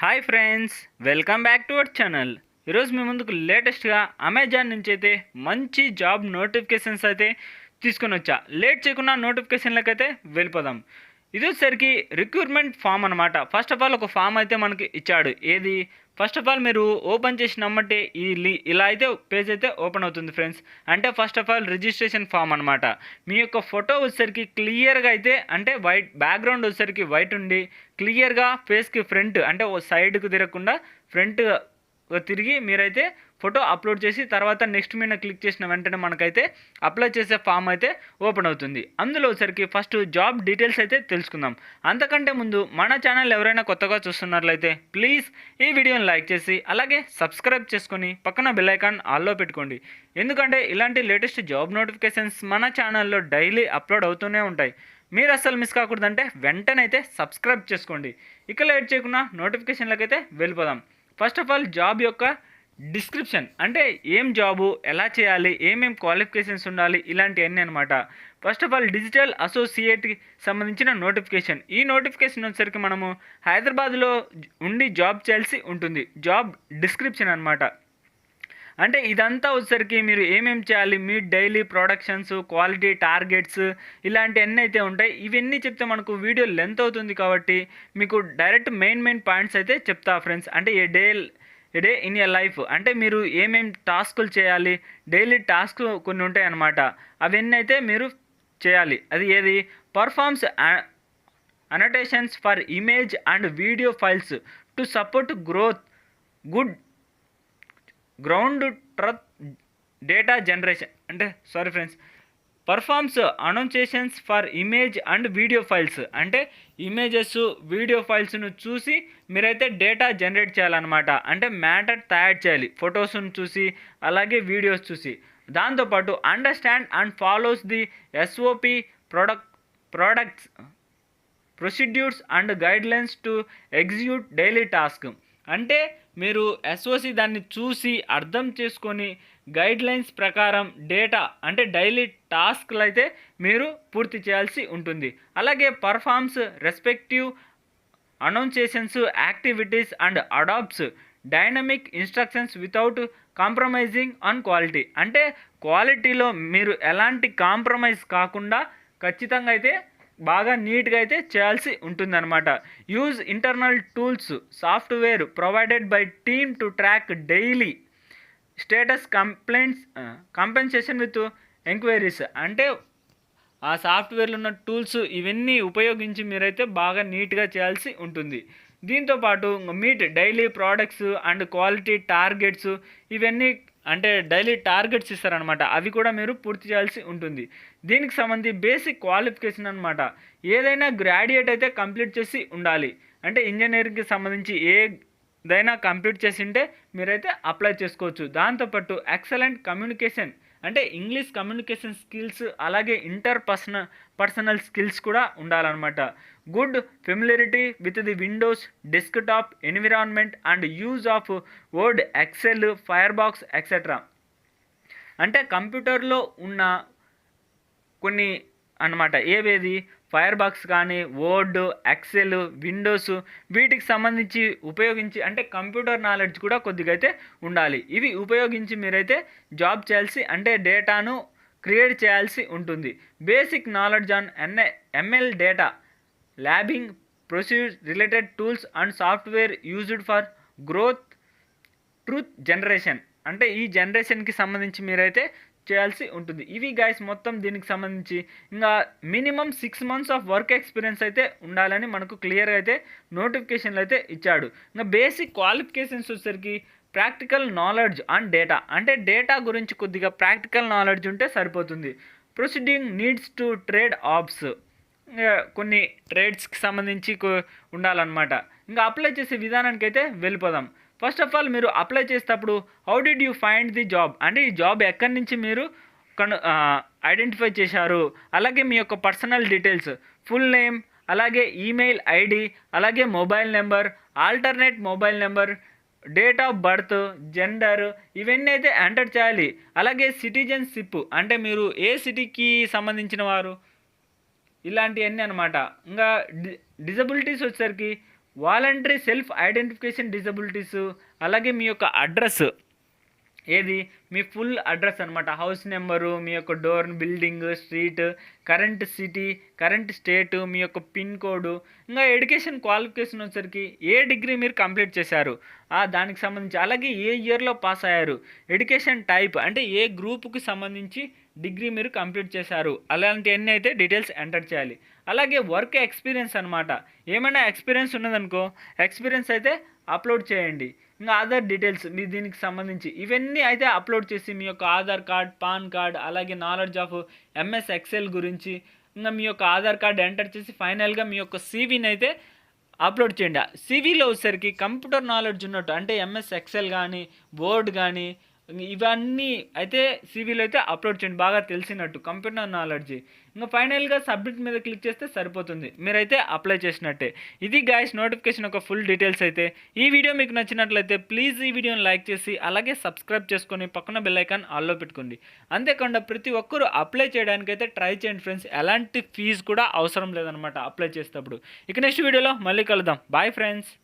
Hi friends welcome back to our channel. ఈరోజు మీ ముందుకు లేటెస్ట్గా అమెజాన్ నుంచి అయితే మంచి జాబ్ నోటిఫికేషన్స్ అయితే తీసుకొని వచ్చా. లేట్ చేయకుండా నోటిఫికేషన్లకైతే అయితే వెళ్ళిపోదాం. ఇది వచ్చేసరికి రిక్రూట్మెంట్ ఫామ్ అనమాట ఫస్ట్ ఆఫ్ ఆల్ ఒక ఫామ్ అయితే మనకి ఇచ్చాడు. ఏది? ఫస్ట్ ఆఫ్ ఆల్ మీరు ఓపెన్ చేసినమ్మంటే ఈ ఇలా అయితే పేజ్ అయితే ఓపెన్ అవుతుంది ఫ్రెండ్స్. అంటే first of all registration form అనమాట మీ యొక్క ఫోటో వచ్చేసరికి క్లియర్గా అయితే అంటే వైట్ బ్యాక్గ్రౌండ్ వచ్చేసరికి వైట్ ఉండి క్లియర్గా ఫేస్కి ఫ్రంట్ అంటే ఓ సైడ్కి తిరగకుండా ఫ్రంట్ తిరిగి మీరైతే ఫోటో అప్లోడ్ చేసి తర్వాత నెక్స్ట్ మీద క్లిక్ చేసిన వెంటనే మనకైతే అప్లై చేసే ఫామ్ అయితే ఓపెన్ అవుతుంది. అందులో వచ్చరికి ఫస్ట్ జాబ్ డీటెయిల్స్ అయితే తెలుసుకుందాం. అంతకంటే ముందు మన ఛానల్ ఎవరైనా కొత్తగా చూస్తున్నట్లయితే ప్లీజ్ ఈ వీడియోని లైక్ చేసి అలాగే సబ్స్క్రైబ్ చేసుకొని పక్కన బెల్లైకాన్ ఆల్లో పెట్టుకోండి. ఎందుకంటే ఇలాంటి లేటెస్ట్ జాబ్ నోటిఫికేషన్స్ మన ఛానల్లో డైలీ అప్లోడ్ అవుతూనే ఉంటాయి. మీరు అస్సలు మిస్ కాకూడదంటే వెంటనే అయితే సబ్స్క్రైబ్ చేసుకోండి. ఇక లేట్ చేయకుండా నోటిఫికేషన్లకైతే అయితే వెళ్ళిపోదాం. ఫస్ట్ ఆఫ్ ఆల్ జాబ్ యొక్క డిస్క్రిప్షన్. అంటే ఏం జాబు ఎలా చేయాలి ఏమేం క్వాలిఫికేషన్స్ ఉండాలి ఇలాంటివన్నీ అనమాట ఫస్ట్ ఆఫ్ ఆల్ డిజిటల్ అసోసియేట్కి సంబంధించిన నోటిఫికేషన్ ఈ నోటిఫికేషన్ వచ్చేసరికి మనము హైదరాబాద్లో ఉండి జాబ్ చేయాల్సి ఉంటుంది. జాబ్ డిస్క్రిప్షన్ అనమాట అంటే ఇదంతా వచ్చేసరికి మీరు ఏమేమి చేయాలి మీ డైలీ ప్రొడక్షన్స్ క్వాలిటీ టార్గెట్స్ ఇలాంటివన్నీ అయితే ఉంటాయి. ఇవన్నీ చెప్తే మనకు వీడియో లెంత్ అవుతుంది కాబట్టి మీకు డైరెక్ట్ మెయిన్ మెయిన్ పాయింట్స్ అయితే చెప్తా ఫ్రెండ్స్. అంటే a day day in your life అంటే మీరు ఏమేం టాస్కులు చేయాలి? డైలీ టాస్క్ కొన్ని ఉంటాయి అన్నమాట. అవన్నీ అయితే మీరు చేయాలి. అది ఏది? Performs annotations for image and video files to support growth good ground truth data generation అంటే sorry friends performs annotations for image and video files అంటే ఇమేజెస్ వీడియో ఫైల్స్ను చూసి మీరైతే డేటా జనరేట్ చేయాలన్నమాట. అంటే మ్యాటర్ తయారు చేయాలి. ఫొటోస్ను చూసి అలాగే వీడియోస్ చూసి. దాంతోపాటు understand and follows the SOP product products procedures and guidelines to execute daily task అంటే మీరు ఎస్ఓసి దాన్ని చూసి అర్థం చేసుకొని గైడ్లైన్స్ ప్రకారం డేటా అంటే డైలీ టాస్క్లు అయితే మీరు పూర్తి చేయాల్సి ఉంటుంది. అలాగే performs respective annotations activities and adapts dynamic instructions without compromising on quality. అంటే క్వాలిటీలో మీరు ఎలాంటి కాంప్రమైజ్ కాకుండా ఖచ్చితంగా అయితే బాగా నీట్గా అయితే చేయాల్సి ఉంటుందన్నమాట. Use internal tools software provided by team to track daily status complaints compensation with enquiries. అంటే ఆ సాఫ్ట్వేర్లో ఉన్న టూల్స్ ఇవన్నీ ఉపయోగించి మీరైతే బాగా నీట్గా చేయాల్సి ఉంటుంది. దీంతోపాటు meet daily products and quality targets ఇవన్నీ అంటే డైలీ టార్గెట్స్ ఇస్తారనమాట అవి కూడా మీరు పూర్తి చేయాల్సి ఉంటుంది. దీనికి సంబంధించి బేసిక్ క్వాలిఫికేషన్ అనమాట ఏదైనా గ్రాడ్యుయేట్ అయితే కంప్లీట్ చేసి ఉండాలి. అంటే ఇంజనీరింగ్కి సంబంధించి ఏ దైనా కంప్లీట్ చేసి ఉంటే మీరైతే అప్లై చేసుకోవచ్చు. దాంతోపాటు ఎక్సలెంట్ కమ్యూనికేషన్ అంటే ఇంగ్లీష్ కమ్యూనికేషన్ స్కిల్స్ అలాగే ఇంటర్ పర్సనల్ పర్సనల్ స్కిల్స్ కూడా ఉండాలన్నమాట. Good familiarity with the Windows desktop environment and use of Word Excel Firefox etcetera. అంటే కంప్యూటర్లో ఉన్న కొన్ని అనమాట ఏవేది ఫైర్ బాక్స్ కానీ వర్డ్ ఎక్సెల్ విండోస్ వీటికి సంబంధించి ఉపయోగించి అంటే కంప్యూటర్ నాలెడ్జ్ కూడా కొద్దిగా అయితే ఉండాలి. ఇవి ఉపయోగించి మీరైతే జాబ్ చేయాల్సి అంటే డేటాను క్రియేట్ చేయాల్సి ఉంటుంది. Basic knowledge on NA ML data labelling proceed related tools and software used for growth truth generation. అంటే ఈ జనరేషన్కి సంబంధించి మీరైతే చేయాల్సి ఉంటుంది. ఇవి గైస్ మొత్తం దీనికి సంబంధించి ఇంకా minimum six months of work experience అయితే ఉండాలని మనకు క్లియర్గా అయితే నోటిఫికేషన్లు అయితే ఇచ్చాడు. ఇంకా బేసిక్ క్వాలిఫికేషన్స్ వచ్చేసరికి ప్రాక్టికల్ నాలెడ్జ్ అండ్ డేటా అంటే డేటా గురించి కొద్దిగా ప్రాక్టికల్ నాలెడ్జ్ ఉంటే సరిపోతుంది. Proceeding needs to trade offs ఇంకా కొన్ని ట్రేడ్స్కి సంబంధించి ఉండాలన్నమాట. ఇంకా అప్లై చేసే విధానానికి అయితే వెళ్ళిపోదాం. ఫస్ట్ ఆఫ్ ఆల్ మీరు అప్లై చేసేటప్పుడు how did you find the job అంటే ఈ జాబ్ ఎక్కడి నుంచి మీరు కను ఐడెంటిఫై చేశారు? అలాగే మీ యొక్క పర్సనల్ డీటెయిల్స్ ఫుల్ నేమ్ అలాగే ఈమెయిల్ ఐడి అలాగే mobile number alternate mobile number date of birth gender ఇవన్నీ అయితే ఎంటర్ చేయాలి. అలాగే సిటిజన్షిప్ అంటే మీరు ఏ సిటీకి సంబంధించిన వారు? ఇలాంటివన్నీ అనమాట ఇంకా డిజబిలిటీస్ వచ్చేసరికి వాలంటరీ సెల్ఫ్ ఐడెంటిఫికేషన్ డిజబిలిటీస్ అలాగే మీ యొక్క అడ్రస్. ఏది? మీ ఫుల్ అడ్రస్ అనమాట హౌస్ నెంబరు మీ యొక్క door building street current city current state మీ యొక్క పిన్ కోడ్. ఇంకా ఎడ్యుకేషన్ క్వాలిఫికేషన్ వచ్చరికి ఏ డిగ్రీ మీరు కంప్లీట్ చేశారు? ఆ దానికి సంబంధించి. అలాగే ఏ ఇయర్లో పాస్ అయ్యారు? ఎడ్యుకేషన్ టైప్ అంటే ఏ గ్రూప్కి సంబంధించి డిగ్రీ మీరు కంప్లీట్ చేశారు? అలాంటివన్నీ అయితే డీటెయిల్స్ ఎంటర్ చేయాలి. అలాగే వర్క్ ఎక్స్పీరియన్స్ అనమాట ఏమైనా ఎక్స్పీరియన్స్ ఉన్నదనుకో ఎక్స్పీరియన్స్ అయితే అప్లోడ్ చేయండి. ఇంకా ఆధార్ డీటెయిల్స్ మీ దీనికి సంబంధించి. ఇవన్నీ అయితే అప్లోడ్ చేసి మీ యొక్క ఆధార్ కార్డ్ పాన్ కార్డ్ అలాగే నాలెడ్జ్ ఆఫ్ ఎంఎస్ ఎక్సెల్ గురించి ఇంకా మీ యొక్క ఆధార్ కార్డ్ ఎంటర్ చేసి ఫైనల్గా మీ యొక్క సీవీని అయితే అప్లోడ్ చేయండి. సీవీలో వచ్చేసరికి కంప్యూటర్ నాలెడ్జ్ ఉన్నట్టు అంటే ఎంఎస్ ఎక్సెల్ కానీ వర్డ్ కానీ ఇవన్నీ అయితే సీవీలో అయితే అప్లోడ్ చేయండి. బాగా తెలిసినట్టు కంప్యూటర్ నాలెడ్జ్ ఇంకా ఫైనల్గా సబ్మిట్ మీద క్లిక్ చేస్తే సరిపోతుంది. మీరైతే అప్లై చేసినట్టే. ఇది గాయస్ నోటిఫికేషన్ ఒక ఫుల్ డీటెయిల్స్ అయితే. ఈ వీడియో మీకు నచ్చినట్లయితే ప్లీజ్ ఈ వీడియోని లైక్ చేసి అలాగే సబ్స్క్రైబ్ చేసుకొని పక్కన బెల్లైకాన్ ఆల్లో పెట్టుకోండి. అంతేకాకుండా ప్రతి ఒక్కరూ అప్లై చేయడానికైతే ట్రై చేయండి ఫ్రెండ్స్ ఎలాంటి ఫీజు కూడా అవసరం లేదనమాట అప్లై చేసేటప్పుడు. ఇక నెక్స్ట్ వీడియోలో మళ్ళీ కలుద్దాం. Bye friends